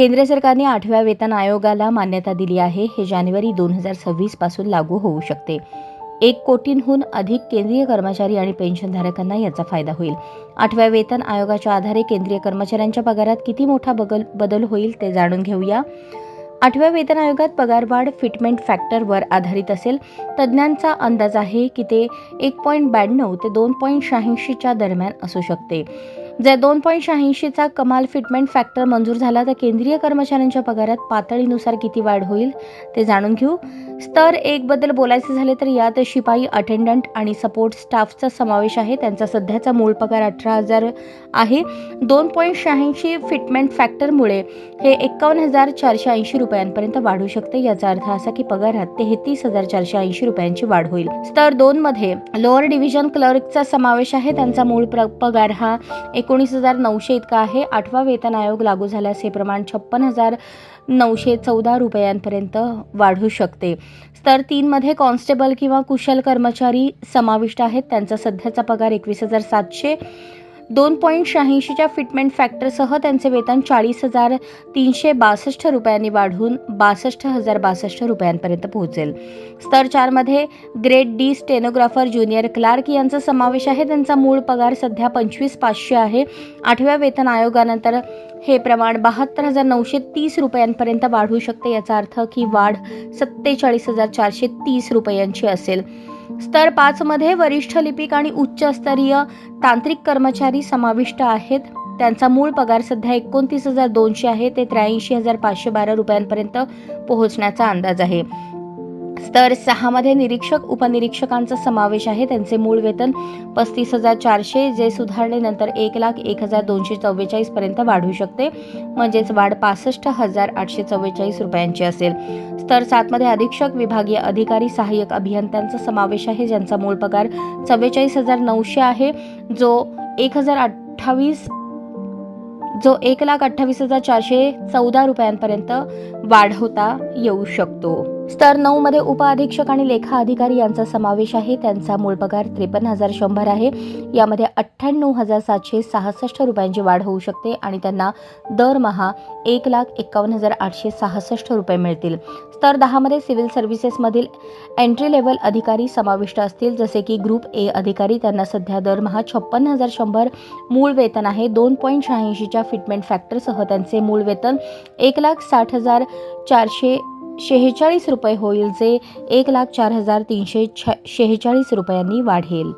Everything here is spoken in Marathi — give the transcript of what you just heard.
केंद्र सरकारने आठव्या वेतन आयोगाला मान्यता दिली आहे. हे जानेवारी दोन हजार सव्वीसपासून लागू होऊ शकते. एक कोटींहून अधिक केंद्रीय कर्मचारी आणि पेन्शनधारकांना याचा फायदा होईल. आठव्या वेतन आयोगाच्या आधारे केंद्रीय कर्मचाऱ्यांच्या पगारात किती मोठा बगल बदल होईल ते जाणून घेऊया. आठव्या वेतन आयोगात पगारवाढ फिटमेंट फॅक्टरवर आधारित असेल. तज्ज्ञांचा अंदाज आहे की ते एक पॉईंट ब्याण्णव ते दोन पॉईंट शहाऐंशीच्या दरम्यान असू शकते. जर दोन पॉईंट शहाऐंशीचा कमाल फिटमेंट फॅक्टर मंजूर झाला तर केंद्रीय कर्मचाऱ्यांच्या पगारात पातळीनुसार किती वाढ होईल ते जाणून घेऊ. स्तर एक बद्दल बोलायचे झाले तर यात शिपाई अटेंडंट आणि सपोर्ट स्टाफचा समावेश आहे. त्यांचा सध्याचा मूळ पगार अठरा हजार आहे. दोन पॉईंट शहाऐंशी फिटमेंट फॅक्टरमुळे हे एक्कावन्न हजार चारशे ऐंशी रुपयांपर्यंत वाढू शकते. याचा अर्थ असा की पगारात तेहतीस हजार चारशे ऐंशी रुपयांची वाढ होईल. स्तर दोन मध्ये लोअर डिव्हिजन क्लर्कचा समावेश आहे. त्यांचा मूळ प्र- पगार हा एकोणीस हजार नऊशे इतका आहे. आठवा वेतन आयोग लागू झाल्यास हे प्रमाण छप्पन हजार नऊशे चौदा रुपयांपर्यंत वाढू शकते. स्तर तीनमध्ये कॉन्स्टेबल किंवा कुशल कर्मचारी समाविष्ट आहेत. त्यांचा सध्याचा पगार एकवीस हजार सातशे दोन पॉईंट शहाऐंशीच्या फिटमेंट फॅक्टरसह त्यांचे वेतन चाळीस हजार तीनशे बासष्ट रुपयांनी वाढून बासष्ट हजार बासष्ट रुपयांपर्यंत पोहोचेल. स्तर चारमध्ये grade D stenographer junior clerk यांचा समावेश आहे. त्यांचा मूळ पगार सध्या पंचवीस पाचशे आहे. आठव्या वेतन आयोगानंतर हे प्रमाण बहात्तर हजार नऊशे तीस रुपयांपर्यंत वाढू शकते याचा अर्थ की वाढ सत्तेचाळीस हजार चारशे तीस रुपयांची असेल. स्तर पाचमध्ये वरिष्ठ लिपिक आणि उच्चस्तरीय तांत्रिक कर्मचारी समाविष्ट आहेत. त्यांचा मूळ पगार सध्या एकोणतीस हजार दोनशे आहे. ते त्र्याऐंशी हजार पाचशे बारा रुपयांपर्यंत पोहोचण्याचा अंदाज आहे. स्तर सहामध्ये निरीक्षक उपनिरीक्षकांचा समावेश आहे. त्यांचे मूळ वेतन पस्तीस हजार चारशे जे सुधारणेनंतर एक लाख एक हजार दोनशे चव्वेचाळीस पर्यंत वाढू शकते. म्हणजेच वाढ पासष्ट हजार आठशे चव्वेचाळीस रुपयांची असेल. स्तर सातमध्ये अधीक्षक विभागीय अधिकारी सहाय्यक अभियंत्यांचा समावेश आहे ज्यांचा मूळ पगार चव्वेचाळीस हजार नऊशे आहे. जो एक हजार अठ्ठावीस जो एक लाख अठ्ठावीस हजार चारशे चौदा रुपयांपर्यंत वाढवता येऊ शकतो. स्तर नऊ मध्ये उपअधीक्षक आणि लेखा अधिकारी यांचा समावेश आहे. त्यांचा मूळ पगार त्रेपन्न हजार शंभर आहे. यामध्ये अठ्ठ्याण्णव हजार सातशे सहासष्ट रुपयांची वाढ होऊ शकते आणि त्यांना दरमहा एक लाख एकावन्न हजार आठशे सहासष्ट रुपये मिळतील. स्तर दहामध्ये सिव्हिल सर्व्हिसेसमधील एंट्री लेवल अधिकारी समाविष्ट असतील. जसे की ग्रुप ए अधिकारी त्यांना सध्या दरमहा छप्पन्न हजार शंभर मूळ वेतन आहे. दोन पॉईंट शहाऐंशीच्या फिटमेंट फॅक्टरसह त्यांचे मूळ वेतन एक लाख साठ हजार चारशे शेहेचाळीस रुपये होईल जे एक लाख चार हजार तीनशे छ शेहेचाळीस रुपयांनी वाढेल.